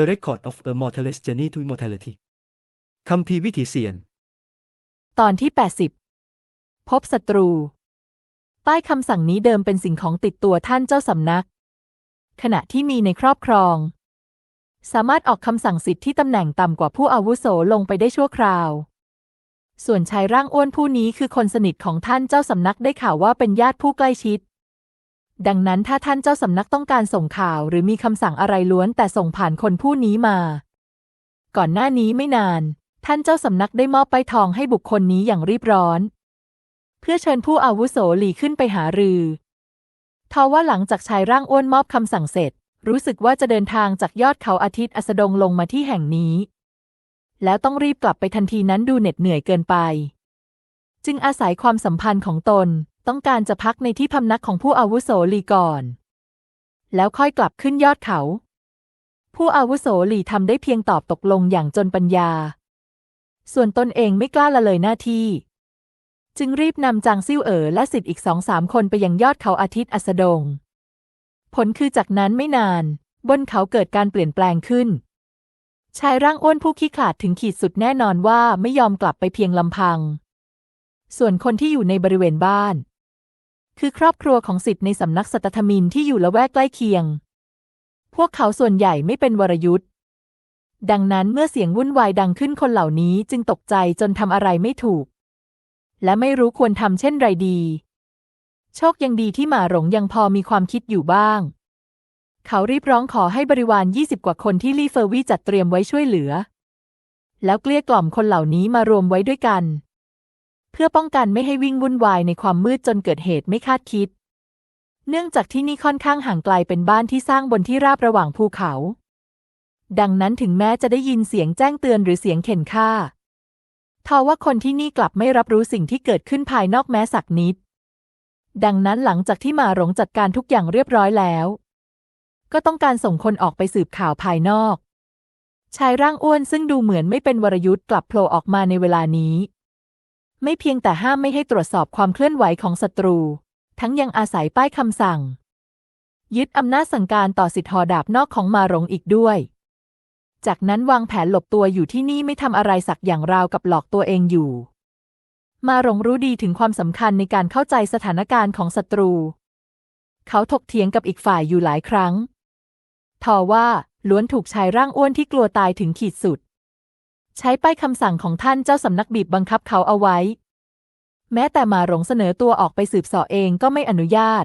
A Record of a Mortalist Journey to Immortality คำพีวิถีเสียน ตอนที่ 80 พบศัตรู ป้ายคำสั่งนี้เดิมเป็นสิ่งของติดตัวท่านเจ้าสำนัก ขณะที่มีในครอบครอง สามารถออกคำสั่งสิทธิ์ที่ตำแหน่งต่ำกว่าผู้อาวุโสลงไปได้ชั่วคราว ส่วนชายร่างอ้วนผู้นี้คือคนสนิทของท่านเจ้าสำนักได้ข่าวว่าเป็นญาติผู้ใกล้ชิด ดังนั้นถ้าท่านเจ้าสำนักต้องการส่งข่าวหรือมีคำสั่งอะไรล้วนแต่ส่งผ่านคนผู้นี้มา ก่อนหน้านี้ไม่นาน ท่านเจ้าสำนักได้มอบใบทองให้บุคคลนี้อย่างรีบร้อน เพื่อเชิญผู้อาวุโสหลีขึ้นไปหารือ ทว่าหลังจากชายร่างอ้วนมอบคำสั่งเสร็จ รู้สึกว่าจะเดินทางจากยอดเขาอาทิตย์อัสดงลงมาที่แห่งนี้ แล้วต้องรีบกลับไปทันทีนั้นดูเหน็ดเหนื่อยเกินไป จึงอาศัยความสัมพันธ์ของตน ต้องการจะพักในที่พำนักของผู้อาวุโสหลีก่อน แล้วค่อยกลับขึ้นยอดเขา ผู้อาวุโสหลีทำได้เพียงตอบตกลงอย่างจนปัญญา ส่วนตนเองไม่กล้าละเลยหน้าที่ จึงรีบนำจางซิ่วเอ๋อและสิทธิ์อีกสองสามคนไปยังยอดเขาอาทิตย์อัสดง ผลคือจากนั้นไม่นาน บนเขาเกิดการเปลี่ยนแปลงขึ้น ชายร่างอ้วนผู้ขี้ขลาดถึงขีดสุดแน่นอนว่าไม่ยอมกลับไปเพียงลำพัง ส่วนคนที่อยู่ในบริเวณบ้าน คือครอบครัวของสิทธิ์ในสำนักสัตธมินที่อยู่ละแวกใกล้เคียง พวกเขาส่วนใหญ่ไม่เป็นวรยุทธ์ดังนั้นเมื่อเสียงวุ่นวายดังขึ้นคนเหล่านี้จึงตกใจจนทำอะไรไม่ถูก และไม่รู้ควรทำเช่นไรดี โชคยังดีที่หมาหลงยังพอมีความคิดอยู่บ้าง เขารีบร้องขอให้บริวารยี่สิบกว่าคนที่ลี่เฟอร์วี่จัดเตรียมไว้ช่วยเหลือ แล้วเกลี้ยกล่อมคนเหล่านี้มารวมไว้ด้วยกัน เพื่อป้องกันไม่ให้วิ่งวุ่นวายในความมืดจนเกิดเหตุไม่คาดคิด เนื่องจากที่นี่ค่อนข้างห่างไกลเป็นบ้านที่สร้างบนที่ราบระหว่างภูเขา ดังนั้นถึงแม้จะได้ยินเสียงแจ้งเตือนหรือเสียงเข็นฆ่าทว่าคนที่นี่กลับไม่รับรู้สิ่งที่เกิดขึ้นภายนอกแม้สักนิด ดังนั้นหลังจากที่มาหลงจัดการทุกอย่างเรียบร้อยแล้ว ก็ต้องการส่งคนออกไปสืบข่าวภายนอก ชายร่างอ้วนซึ่งดูเหมือนไม่เป็นวรยุทธ์กลับโผล่ออกมาในเวลานี้ ไม่เพียงแต่ห้ามไม่ให้ตรวจสอบความเคลื่อนไหวของศัตรู ทั้งยังอาศัยป้ายคำสั่ง ยึดอำนาจสั่งการต่อสิทธหอดาบนอกของมาหลงอีกด้วย จากนั้นวางแผนหลบตัวอยู่ที่นี่ไม่ทำอะไรสักอย่างราวกับหลอกตัวเองอยู่ มาหลงรู้ดีถึงความสำคัญในการเข้าใจสถานการณ์ของศัตรู เขาถกเถียงกับอีกฝ่ายอยู่หลายครั้ง ทว่าล้วนถูกชายร่างอ้วนที่กลัวตายถึงขีดสุด ใช้ป้ายคำสั่งของท่านเจ้าสำนักบีบบังคับเขาเอาไว้ แม้แต่มาหลงเสนอตัวออกไปสืบสอเองก็ไม่อนุญาต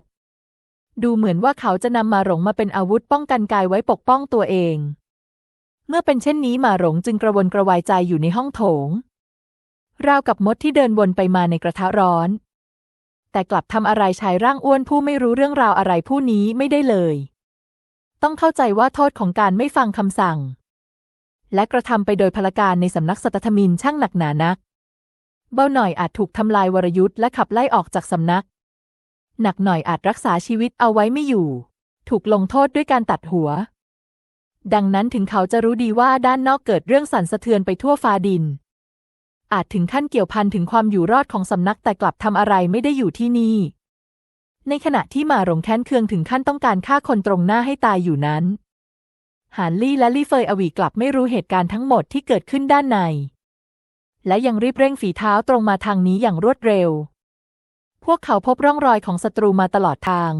ดูเหมือนว่าเขาจะนำมาหลงมาเป็นอาวุธป้องกันกายไว้ปกป้องตัวเอง เมื่อเป็นเช่นนี้มาหลงจึงกระวนกระวายใจอยู่ในห้องโถง ราวกับมดที่เดินวนไปมาในกระทะร้อน แต่กลับทำอะไรชายร่างอ้วนผู้ไม่รู้เรื่องราวอะไรผู้นี้ไม่ได้เลย ต้องเข้าใจว่าโทษของการไม่ฟังคำสั่ง และกระทำไปโดยพลการในสำนักสัตธมินช่างหนักหนานัก เบาหน่อยอาจถูกทำลายวรยุทธ์และขับไล่ออกจากสำนัก หนักหน่อยอาจรักษาชีวิตเอาไว้ไม่อยู่ ถูกลงโทษด้วยการตัดหัว ดังนั้นถึงเขาจะรู้ดีว่าด้านนอกเกิดเรื่องสั่นสะเทือนไปทั่วฟ้าดิน อาจถึงขั้นเกี่ยวพันถึงความอยู่รอดของสำนักแต่กลับทำอะไรไม่ได้อยู่ที่นี่ ในขณะที่มาหลงแค้นเคืองถึงขั้นต้องการฆ่าคนตรงหน้าให้ตายอยู่นั้น หานลี่และลี่เฟยอวีกลับไม่รู้เหตุการณ์ทั้งหมดที่เกิดขึ้นด้านใน และยังรีบเร่งฝีเท้าตรงมาทางนี้อย่างรวดเร็ว พวกเขาพบร่องรอยของศัตรูมาตลอดทาง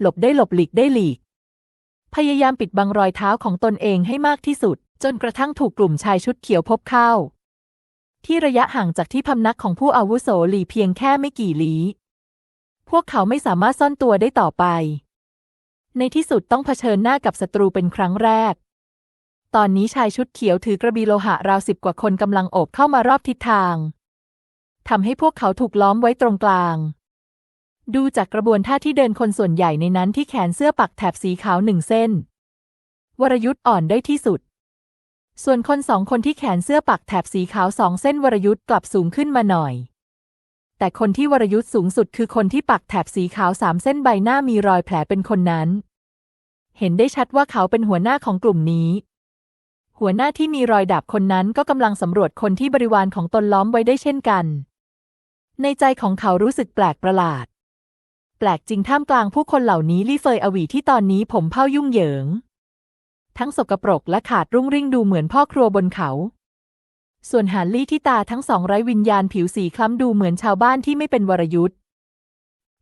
หลบได้หลบหลีกได้หลีก พยายามปิดบังรอยเท้าของตนเองให้มากที่สุด จนกระทั่งถูกกลุ่มชายชุดเขียวพบเข้า ที่ระยะห่างจากที่พำนักของผู้อาวุโสหลีเพียงแค่ไม่กี่ลี้ พวกเขาไม่สามารถซ่อนตัวได้ต่อไป ในที่สุดต้องเผชิญหน้ากับศัตรูเป็นครั้งแรก ตอนนี้ชายชุดเขียวถือกระบี่โลหะราวสิบกว่าคนกำลังโอบเข้ามารอบทิศทางทำให้พวกเขาถูกล้อมไว้ตรงกลาง ดูจากกระบวนท่าที่เดินคนส่วนใหญ่ในนั้นที่แขนเสื้อปักแถบสีขาวหนึ่งเส้น วรยุทธ์อ่อนได้ที่สุด ส่วนคนสองคนที่แขนเสื้อปักแถบสีขาวสองเส้นวรยุทธ์กลับสูงขึ้นมาหน่อย แต่คนที่วรยุทธ์สูงสุดคือคนที่ปักแถบสีขาวสามเส้นใบหน้ามีรอยแผลเป็นคนนั้น เห็นได้ชัดว่าเขาเป็นหัวหน้าของกลุ่มนี้ หัวหน้าที่มีรอยดาบคนนั้นก็กำลังสำรวจคนที่บริวารของตนล้อมไว้ได้เช่นกัน ในใจของเขารู้สึกแปลกประหลาด แปลกจริงท่ามกลางผู้คนเหล่านี้ลี่เฟยอวีที่ตอนนี้ผมเผ้ายุ่งเหยิง ทั้งสกปรกและขาดรุ่งริ่งดูเหมือนพ่อครัวบนเขา ส่วนหาลี่ที่ตาทั้งสองไร้วิญญาณผิวสีคล้ำดูเหมือนชาวบ้านที่ไม่เป็นวรยุทธ์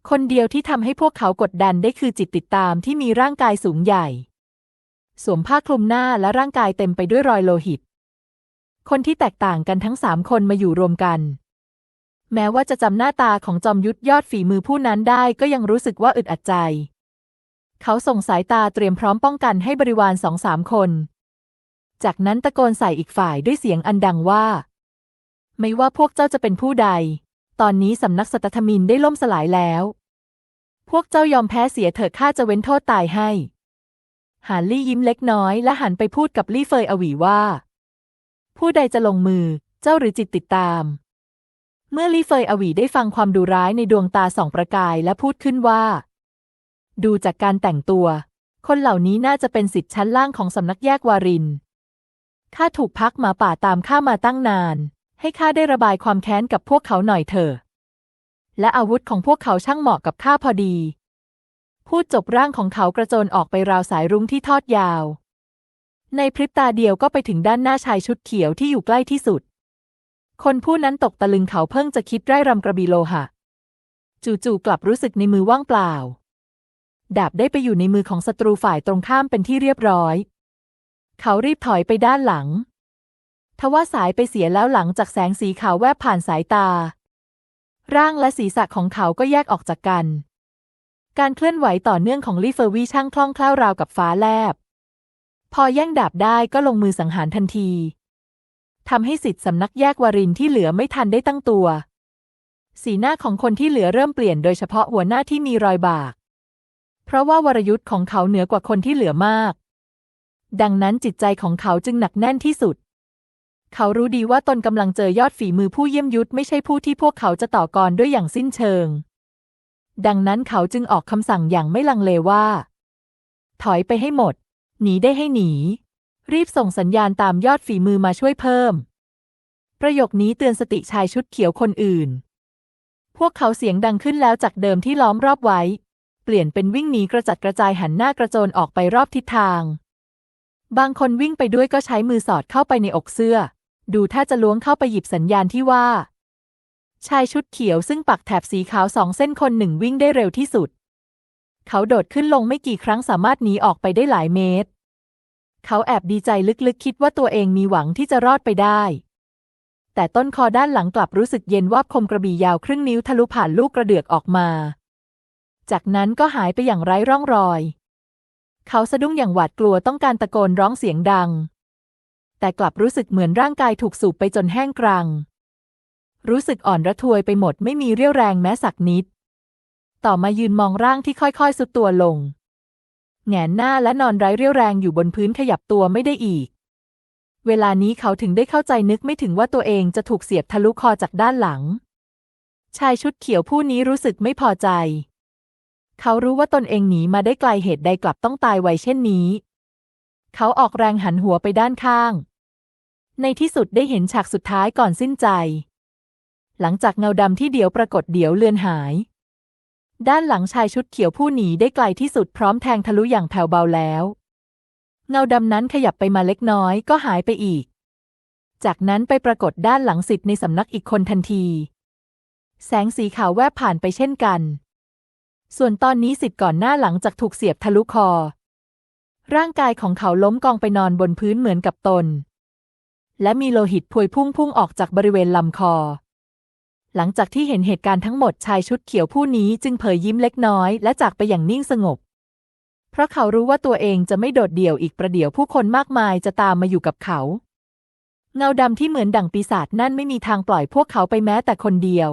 คนเดียวที่ทำให้พวกเขากดดันได้คือจิตติดตามที่มีร่างกายสูงใหญ่ สวมผ้าคลุมหน้าและร่างกายเต็มไปด้วยรอยโลหิต คนที่แตกต่างกันทั้งสามคนมาอยู่รวมกัน แม้ว่าจะจำหน้าตาของจอมยุทธยอดฝีมือผู้นั้นได้ก็ยังรู้สึกว่าอึดอัดใจ เขาส่งสายตาเตรียมพร้อมป้องกันให้บริวารสองสามคน จากนั้นตะโกนใส่อีกฝ่ายด้วยเสียงอันดังว่า ไม่ว่าพวกเจ้าจะเป็นผู้ใด ตอนนี้สำนักสัตธมินได้ล่มสลายแล้ว พวกเจ้ายอมแพ้เสียเถิดข้าจะเว้นโทษตายให้หานลี่ยิ้มเล็กน้อยและหันไปพูดกับลี่เฟยอวีว่า ผู้ใดจะลงมือเจ้าหรือจิตติดตาม เมื่อลี่เฟยอวีได้ฟังความดุร้ายในดวงตาสองประกายและพูดขึ้นว่า ดูจากการแต่งตัว คนเหล่านี้น่าจะเป็นสิทธิ์ชั้นล่างของสำนักแยกวารินข้าถูกพักหมาป่าตามข้ามาตั้งนาน ให้ข้าได้ระบายความแค้นกับพวกเขาหน่อยเถอะ และอาวุธของพวกเขาช่างเหมาะกับข้าพอดี พูดจบร่างของเขากระโจนออกไปราวสายรุ้งที่ทอดยาว ในพริบตาเดียวก็ไปถึงด้านหน้าชายชุดเขียวที่อยู่ใกล้ที่สุด คนผู้นั้นตกตะลึงเขาเพิ่งจะคิดไร่รำกระบี่โลหะ จู่ๆกลับรู้สึกในมือว่างเปล่า ดาบได้ไปอยู่ในมือของศัตรูฝ่ายตรงข้ามเป็นที่เรียบร้อย เขารีบถอยไปด้านหลัง ทว่าสายไปเสียแล้วหลังจากแสงสีขาวแวบผ่านสายตา ร่างและศีรษะของเขาก็แยกออกจากกัน การเคลื่อนไหวต่อเนื่องของลี่เฟอร์วีช่างคล่องแคล่วราวกับฟ้าแลบ พอแย่งดาบได้ก็ลงมือสังหารทันทีทำให้สิทธิ์สำนักแยกวารินที่เหลือไม่ทันได้ตั้งตัว สีหน้าของคนที่เหลือเริ่มเปลี่ยนโดยเฉพาะหัวหน้าที่มีรอยบาก เพราะว่าวรยุทธ์ของเขาเหนือกว่าคนที่เหลือมาก ดังนั้นจิตใจของเขาจึงหนักแน่นที่สุด เขารู้ดีว่าตนกำลังเจอยอดฝีมือผู้เยี่ยมยุทธไม่ใช่ผู้ที่พวกเขาจะต่อกรด้วยอย่างสิ้นเชิง ดังนั้นเขาจึงออกคำสั่งอย่างไม่ลังเลว่า ถอยไปให้หมด หนีได้ให้หนี รีบส่งสัญญาณตามยอดฝีมือมาช่วยเพิ่ม ประโยคนี้เตือนสติชายชุดเขียวคนอื่น พวกเขาเสียงดังขึ้นแล้วจากเดิมที่ล้อมรอบไว้ เปลี่ยนเป็นวิ่งหนีกระจัดกระจายหันหน้ากระโจนออกไปรอบทิศทาง บางคนวิ่งไปด้วยก็ใช้มือสอดเข้าไปในอกเสื้อ ดูถ้าจะล้วงเข้าไปหยิบสัญญาณที่ว่า ชายชุดเขียวซึ่งปักแถบสีขาวสองเส้นคนหนึ่งวิ่งได้เร็วที่สุด เขาโดดขึ้นลงไม่กี่ครั้งสามารถหนีออกไปได้หลายเมตร เขาแอบดีใจลึกๆ คิดว่าตัวเองมีหวังที่จะรอดไปได้ แต่ต้นคอด้านหลังกลับรู้สึกเย็นวาบคมกระบี่ยาวครึ่งนิ้วทะลุผ่านลูกกระเดือกออกมา จากนั้นก็หายไปอย่างไร้ร่องรอย เขาสะดุ้งอย่างหวาดกลัวต้องการตะโกนร้องเสียงดัง แต่กลับรู้สึกเหมือนร่างกายถูกสูบไปจนแห้งกรัง รู้สึกอ่อนระทวยไปหมดไม่มีเรี่ยวแรงแม้สักนิด ต่อมายืนมองร่างที่ค่อยๆสุดตัวลงแหงนหน้าและนอนไร้เรี่ยวแรงอยู่บนพื้นขยับตัวไม่ได้อีก เวลานี้เขาถึงได้เข้าใจนึกไม่ถึงว่าตัวเองจะถูกเสียบทะลุคอจากด้านหลัง ชายชุดเขียวผู้นี้รู้สึกไม่พอใจ เขารู้ว่าตนเองหนีมาได้ไกลเหตุใดกลับต้องตายไวเช่นนี้เขาออกแรงหันหัวไปด้านข้าง ในที่สุดได้เห็นฉากสุดท้ายก่อนสิ้นใจ หลังจากเงาดำที่เดี๋ยวปรากฏเดี๋ยวเลือนหาย ด้านหลังชายชุดเขียวผู้หนีได้ไกลที่สุดพร้อมแทงทะลุอย่างแผ่วเบาแล้ว เงาดำนั้นขยับไปมาเล็กน้อยก็หายไปอีก จากนั้นไปปรากฏด้านหลังสิทธิ์ในสำนักอีกคนทันที แสงสีขาวแวบผ่านไปเช่นกัน ส่วนตอนนี้สิทธิ์ก่อนหน้าหลังจากถูกเสียบทะลุคอ ร่างกายของเขาล้มกองไปนอนบนพื้นเหมือนกับตน และมีโลหิตพวยพุ่งพุ่งออกจากบริเวณลำคอ หลังจากที่เห็นเหตุการณ์ทั้งหมดชายชุดเขียวผู้นี้จึงเผยยิ้มเล็กน้อยและจากไปอย่างนิ่งสงบ เพราะเขารู้ว่าตัวเองจะไม่โดดเดี่ยวอีกประเดี๋ยวผู้คนมากมายจะตามมาอยู่กับเขา เงาดำที่เหมือนดั่งปีศาจนั่นไม่มีทางปล่อยพวกเขาไปแม้แต่คนเดียว